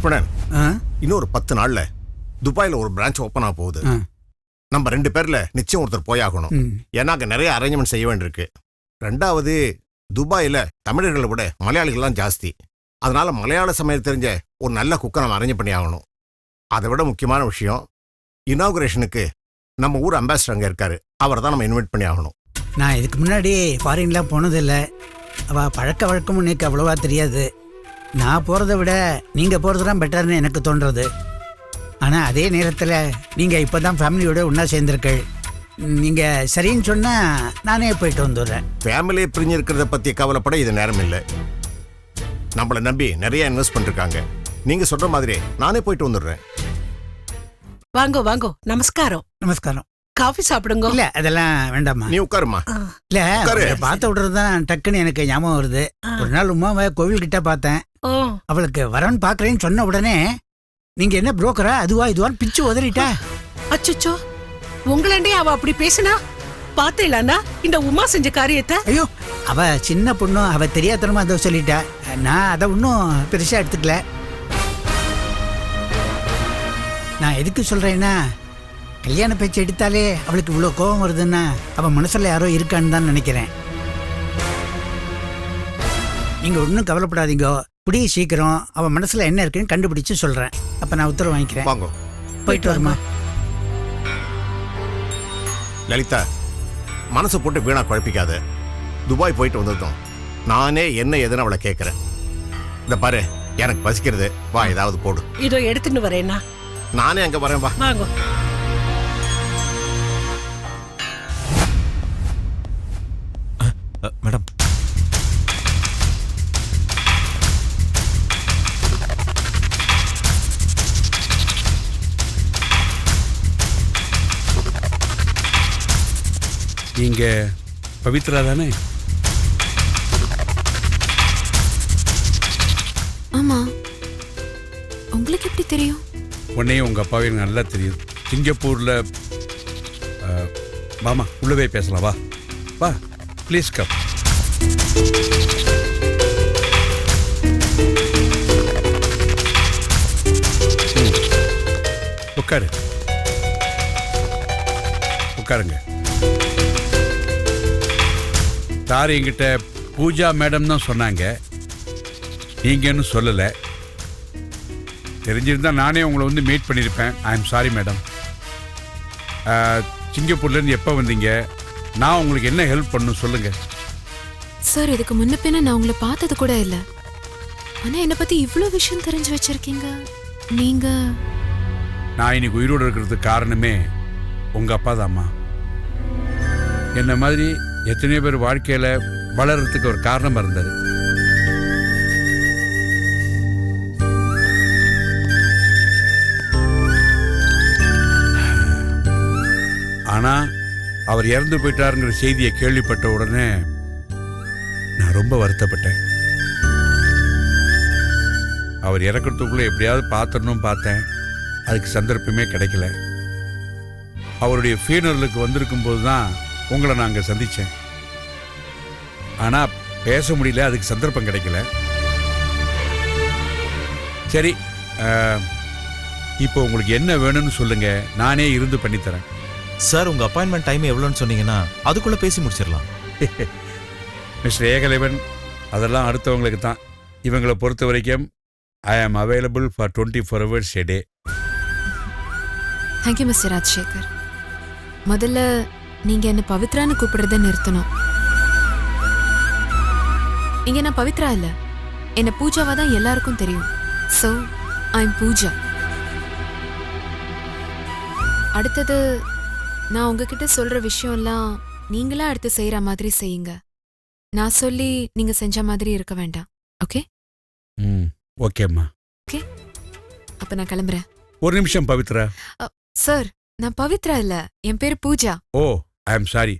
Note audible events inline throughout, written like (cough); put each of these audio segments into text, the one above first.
லக்ஷ்மணன் ஆ? இன்னொரு பத்து நாள்ல துபாயில ஒரு பிரான்ச் ஓப்பன் ஆக போகுது. நம்ம ரெண்டு பேர்ல நிச்சயம் ஒருத்தர் போயாகணும் ஏன்னா அங்க நிறைய அரேஞ்ச்மெண்ட் செய்ய வேண்டியிருக்கு. ரெண்டாவது துபாயில தமிழர்களை விட மலையாளிகள்லாம் ஜாஸ்தி. அதனால மலையாள சமையல் தெரிஞ்ச ஒரு நல்ல குக்கை நம்ம அரேஞ்ச் பண்ணி ஆகணும். அதை விட முக்கியமான விஷயம் இனாகுரேஷனுக்கு நம்ம ஊர் அம்பாசிடர் அங்க இருக்காரு. அவரை தான் நம்ம இன்வைட் பண்ணி ஆகணும். நான் இதுக்கு முன்னாடி ஃபாரின்லாம் போனதில்லை. அவள் பழக்க வழக்கமும் எனக்கு அவ்வளோவா தெரியாது. நான் போகிறத விட நீங்கள் போகிறது தான் பெட்டர்னு எனக்கு தோன்றது. ஆனால் அதே நேரத்தில் நீங்கள் இப்போ தான் ஃபேமிலியோட ஒன்றா சேர்ந்துருக்கள் நீங்கள் சரின்னு சொன்னால் நானே போயிட்டு வந்துடுறேன். ஃபேமிலியை பிரிஞ்சு இருக்கிறத பத்தி கவலைப்பட இது நேரம் இல்லை. நம்மளை நம்பி நிறைய இன்வெஸ்ட் பண்ணிருக்காங்க. நீங்க சொல்ற மாதிரி நானே போயிட்டு வந்துடுறேன். வாங்கோ வாங்கோ. நமஸ்காரம். நமஸ்காரம். காஃபி சாப்பிடுங்க. இல்லை அதெல்லாம் வேண்டாம்மா. நீ உட்காருமா. இல்லை. பார்த்த விடுறது தான் டக்குன்னு எனக்கு ஞாபகம் வருது. ஒரு நாள் உமாவை கோவில்கிட்ட பார்த்தேன். ஓ அவளுக்கு வரன் பார்க்குறேன்னு சொன்ன உடனே நீங்கள் என்ன புரோக்கரா? அதுவா இதுவான்னு பிச்சு உதறிட்டா? அச்சச்சோ. உங்களாண்டே அவ அப்படி பேசினா? பாத்தீங்களாண்ணா இந்த உமா செஞ்ச காரியத்தை? ஐயோ அவ சின்ன பொண்ணு அவ தெரியாதனமா அதை சொல்லிட்டா. நான் அதை ஒன்றும் பெருசா எடுத்துக்கல. நான் எதுக்கு சொல்றேன்னா கல்யாண பேச்சு எடுத்தாலே அவளுக்கு இவ்வளோ கோபம் வருதுன்னா அவ மனசுல யாரோ இருக்கான்னு தான் நினைக்கிறேன். நீங்க ஒன்றும் கவலைப்படாதீங்க. புடி சீக்கிரம் அவ மனசுல என்ன இருக்குன்னு கண்டுபிடிச்சு சொல்றேன். அப்ப நான் உத்தரவு வாங்கிக்கிறேன். வாங்க. போயிட்டு வருமா லலிதா மனசை போட்டு வீணா குழப்பிக்காத. துபாய் போயிட்டு வந்ததும் நானே என்ன ஏதுன்னு அவளை கேட்குறேன் இந்த பாரு எனக்கு பசிக்கிறது. வா ஏதாவது போடு. இதோ எடுத்துன்னு வரேன்னா நானே அங்க வரேன் வா. வாங்கோ. நீங்க பவித்ரா தானே? ஆமா. உங்களுக்கு எப்படி தெரியும்? உன்னையும் உங்க அப்பாவையும் நல்லா தெரியும். சிங்கப்பூர்ல அஹ், வாமா உள்ளவே பேசலாம். வா. வா ப்ளீஸ் கம் உட்காரு. உட்காருங்க. சார் என்கிட்ட பூஜா மேடம் தான் சொன்னாங்க. நீங்கன்னு சொல்லலை. தெரிஞ்சிருந்தா நானே உங்களை வந்து மீட் பண்ணியிருப்பேன் ஐ எம் சாரி மேடம் சிங்கப்பூர்லேருந்து எப்போ வந்தீங்க? நான் உங்களுக்கு என்ன ஹெல்ப் பண்ணணும் சொல்லுங்கள் சார் இதுக்கு முன்ன பின்ன நான் உங்களை பார்த்தது கூட இல்ல. ஆனா என்ன பத்தி இவ்ளோ விஷயம் தெரிஞ்சு வச்சிருக்கீங்க. நீங்க நான் இன்னைக்கு உயிரோடு இருக்கிறதுக்கு காரணமே உங்கள் அப்பா தாம்மா என்ன மாதிரி எத்தனையோ பேர் வாழ்க்கையில் வளர்கிறதுக்கு ஒரு காரணமாக இருந்தார் ஆனால் அவர் இறந்து போயிட்டாருங்கிற செய்தியை கேள்விப்பட்ட உடனே நான் ரொம்ப வருத்தப்பட்டேன். அவர் இறக்கிறதுக்குள்ளே எப்படியாவது பார்த்துடணும் பார்த்தேன். அதுக்கு சந்தர்ப்பமே கிடைக்கல. அவருடைய ஃபீனரலுக்கு வந்திருக்கும் போது தான் உங்களை நான் அங்கே சந்தித்தேன் ஆனால் பேச முடியல அதுக்கு சந்தர்ப்பம் கிடைக்கல. சரி இப்போ உங்களுக்கு என்ன வேணும்னு சொல்லுங்க. நானே இருந்து பண்ணித்தரேன் சார் உங்க அப்பாயின்மெண்ட் டைம் எவ்வளோன்னு சொன்னீங்கன்னா அதுக்குள்ள பேசி முடிச்சிடலாம். (laughs) மிஸ்டர் ஏகலைவன் அதெல்லாம் அடுத்தவங்களுக்கு தான். இவங்களை பொறுத்த வரைக்கும் I am available for twenty four hours a day thank you mister Rajasekhar முதல்ல நீங்க என்ன பவித்ரான்னு கூப்பிடுறத நிறுத்தணும். இங்க நான் பவித்ரா இல்ல. என்ன பூஜாவா தான் எல்லாருக்கும் தெரியும். So I am Pooja. அடுத்தது நான் உங்ககிட்ட சொல்ற விஷயம்லாம் நீங்களா அடுத்து செய்யற மாதிரி செய்யுங்க. நான் சொல்லி நீங்க செஞ்ச மாதிரி இருக்க வேண்டாம். ஓகே ம் ஓகேம்மா அப்ப நான் கிளம்புறேன். ஒரு நிமிஷம் பவித்ரா. சார் நான் பவித்ரா இல்ல. என் பேரு Pooja. Oh I am sorry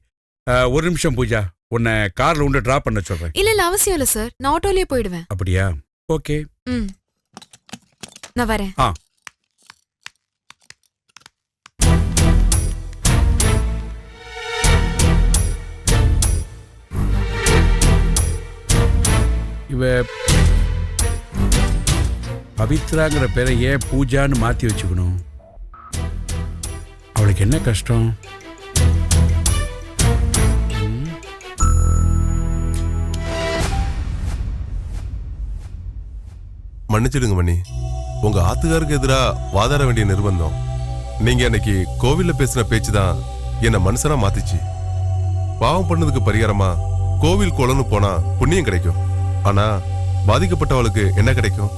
ஒரு நிமிஷம் பூஜா. உன்னை கார்ல உண்டு டிராப் பண்ண சொல்றேன். இல்ல இல்ல அவசியம் இல்ல சார் நான் ஆட்டோலயே போயிடுவேன். அப்படியா? ஓகே. ம். நான் வரேன். ஆ. இவ பவித்ராங்கிற பேரை ஏன் பூஜான்னு மாற்றி வச்சுக்கணும்? அவளுக்கு என்ன கஷ்டம்? மன்னிச்சிடுங்க மணி. உங்க ஆத்துக்காருக்கு எதிரா வாதாட வேண்டிய நிர்பந்தம். நீங்க அன்னைக்கு கோவில்ல பேசின பேச்சு தான் என்ன மனுஷனா மாத்திச்சு. பாவம் பண்ணதுக்கு பரிகாரமா கோவில் குளம்னு போனா புண்ணியம் கிடைக்கும். ஆனா பாதிக்கப்பட்டவளுக்கு என்ன கிடைக்கும்?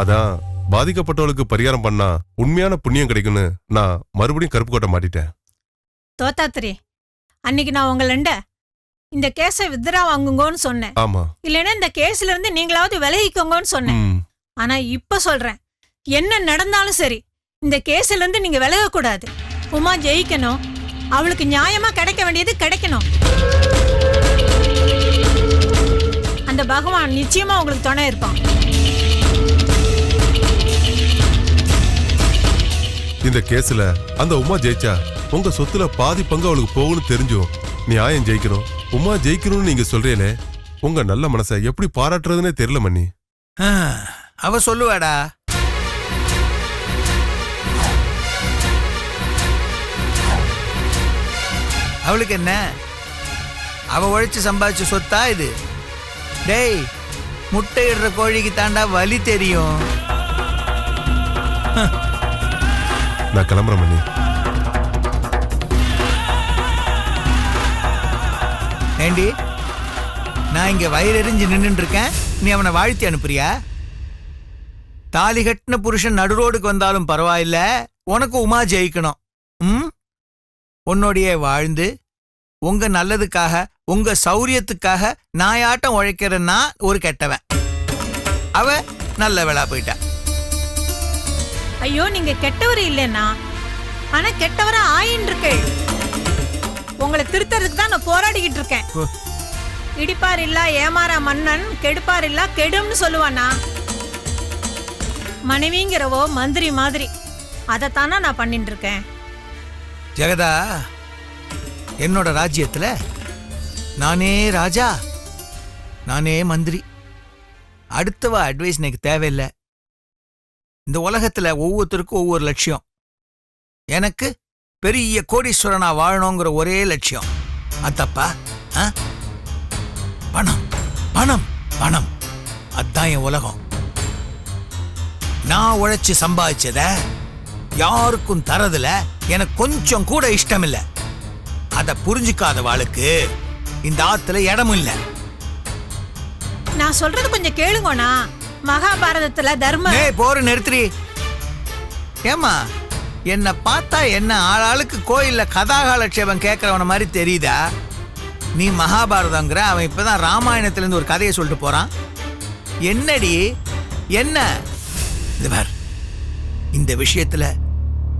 அதான் பாதிக்கப்பட்டவளுக்கு பரிகாரம் பண்ணா உண்மையான புண்ணியம் கிடைக்கும்னு நான் மறுபடியும் கருப்பு கோட்டை மாட்டிட்டேன். தோத்தாத்திரி அன்னைக்கு நான் உங்களண்ட இந்த கேஸை வித்ரா வாங்குங்கன்னு சொன்னேன். ஆமா. இல்லைன்னா இந்த கேஸ்ல இருந்து நீங்களாவது விலகிக்கோங்கன்னு சொன்னேன். ஆனா இப்ப சொல்றேன். என்ன நடந்தாலும் சரி இந்த கேஸ்ல இருந்து நீங்க விலக கூடாது. உமா ஜெயிக்கணும். அவளுக்கு நியாயமா கிடைக்க வேண்டியது கிடைக்கணும். அந்த பகவான் நிச்சயமா உங்களுக்கு துணை இருப்பான். இந்த கேஸ்ல அந்த உமா ஜெயிச்சா உங்க சொத்துல பாதி பங்கு அவளுக்கு போகும்னு தெரிஞ்சும் நியாயம் ஜெயிக்கணும். உமா ஜெயிக்கணும்னு நீங்க சொல்றீங்களே உங்க நல்ல மனசை எப்படி பாராட்டுறதுன்னே தெரியல மண்ணி அவ சொல்லுவாடா. அவளுக்கு என்ன? அவ உழைச்சு சம்பாதிச்ச சொத்தா இது? டேய் முட்டையிடுற கோழிக்கு தாண்டா வலி தெரியும். நான் கிளம்புறேன் மண்ணி ஏண்டி நான் இங்க வயிறெறிஞ்சு நின்னுட்டு இருக்கேன். நீ அவனை வாழ்த்தி அனுப்புறியா? தாலி கட்டின புருஷன் நடுரோடுக்கு வந்தாலும் பரவாயில்ல. உனக்கு உமா ஜெயிக்கணும். ம்? உன்னோடையே வாழ்ந்து உங்க நல்லதுக்காக உங்க சௌரியத்துக்காக நாயாட்டம் உழைக்கிறன்னா ஒரு கெட்டவன். அவ நல்ல வேளா போயிட்டா. ஐயோ நீங்க கெட்டவர் இல்லைன்னா ஆனா கெட்டவரா ஆயின்னு இருக்கேள் உங்களை திருத்தறதுக்கு தான் நான் போராடிக்கிட்டு இருக்கேன். இடிப்பார் இல்ல ஏமாறா மன்னன் கெடுப்பார் இல்ல கெடும்னு சொல்லுவானா? மனைவிங்கிறவோ மந்திரி மாதிரி. அதைத்தானா நான் பண்ணிட்டு இருக்கேன் ஜெகதா என்னோட ராஜ்யத்துல நானே ராஜா நானே மந்திரி. அடுத்தவ அட்வைஸ் எனக்கு தேவையில்லை. இந்த உலகத்துல ஒவ்வொருத்தருக்கும் ஒவ்வொரு லட்சியம். எனக்கு பெரிய கோடீஸ்வரனா வாழணுங்கிற ஒரே லட்சியம். அத்தப்பா ஆ? பணம் பணம் பணம். அதான் என் உலகம். நான் உழைச்சு சம்பாதிச்சத யாருக்கும் தரதுல எனக்கு கொஞ்சம் கூட இஷ்டம் இல்ல அத புரிஞ்சுக்காத வாளுக்கு இந்த ஆத்துல இடமும் இல்ல. நான் சொல்றது கொஞ்சம் கேளுங்கண்ணா மகாபாரதத்துல தர்ம போற நிறுத்துறி ஏமா என்ன பார்த்தா என்ன ஆளாளுக்கு கோயில்ல கதாகாலட்சேபம் கேட்கறவன மாதிரி தெரியுதா? நீ மகாபாரதங்கிற அவன் இப்பதான் ராமாயணத்துல இருந்து ஒரு கதையை சொல்லிட்டு போறான். என்னடி என்ன? இது இந்த விஷயத்துல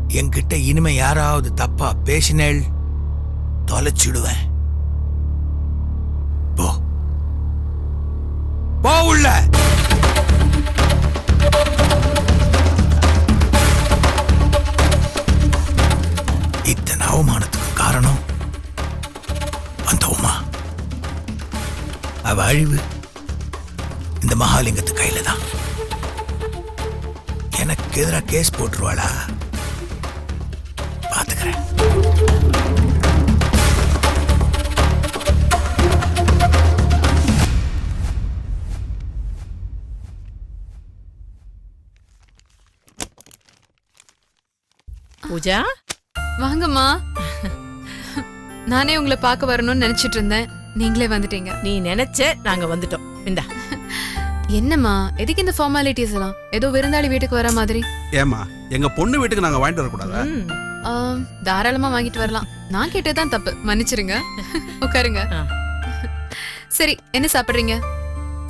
என்கிட்ட இனிமே யாராவது தப்பா பேசினேள் தொலைச்சிடுவேன். போ. போ உள்ள. இத்தனை அவமானத்துக்கு காரணம் அந்த உமா. அவ அழிவு இந்த மகாலிங்கத்து கையில தான். எனக்கு எதிராக கேஸ் போட்டுருவாளா? பாத்துக்கிறேன். பூஜா? வாங்கம்மா. நானே உங்களை பார்க்க வரணும்னு நினைச்சிட்டு இருந்தேன். நீங்களே வந்துட்டீங்க. நீ நினைச்ச நாங்க வந்துட்டோம். இந்தா. என்னம்மா? எதுக்கு இந்த ஃபார்மாலிட்டிஸ் எல்லாம்? ஏதோ விருந்தாளி வீட்டுக்கு வர மாதிரி. ஏமா எங்க பொண்ணு வீட்டுக்கு நாங்க வாங்கிட்டு வரக்கூடாதா? ம். ஆம், தாராளமா வாங்கிட்டு வரலாம். நான் கேட்டதுதான் தப்பு. மன்னிச்சிருங்க. (laughs) உட்காருங்க. ஆ. சரி என்ன சாப்பிடுறீங்க?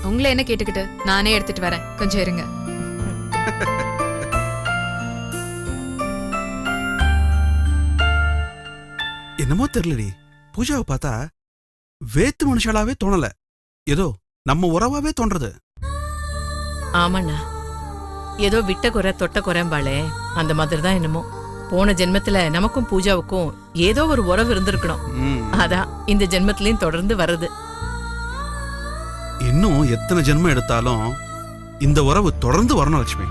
உங்களை என்ன கேட்டுக்கிட்டு? நானே எடுத்துட்டு வரேன். கொஞ்சம் இருங்க. என்னமோ தெரியலடி. பூஜாவை பார்த்தா வேத்து மனுஷாலாவே தோணல. ஏதோ நம்ம உறவாவே தோன்றது. ஆமாண்ணா. ஏதோ விட்ட குறை தொட்ட குறைம்பாளே. அந்த மாதிரி தான் என்னமோ. போன ஜென்மத்துல நமக்கும் பூஜாவுக்கும் ஏதோ ஒரு உறவு இருந்திருக்கணும். அதான் இந்த ஜென்மத்திலயும் தொடர்ந்து வருது. இன்னும் எத்தனை ஜென்மம் எடுத்தாலும் இந்த உறவு தொடர்ந்து வரணும் லட்சுமி.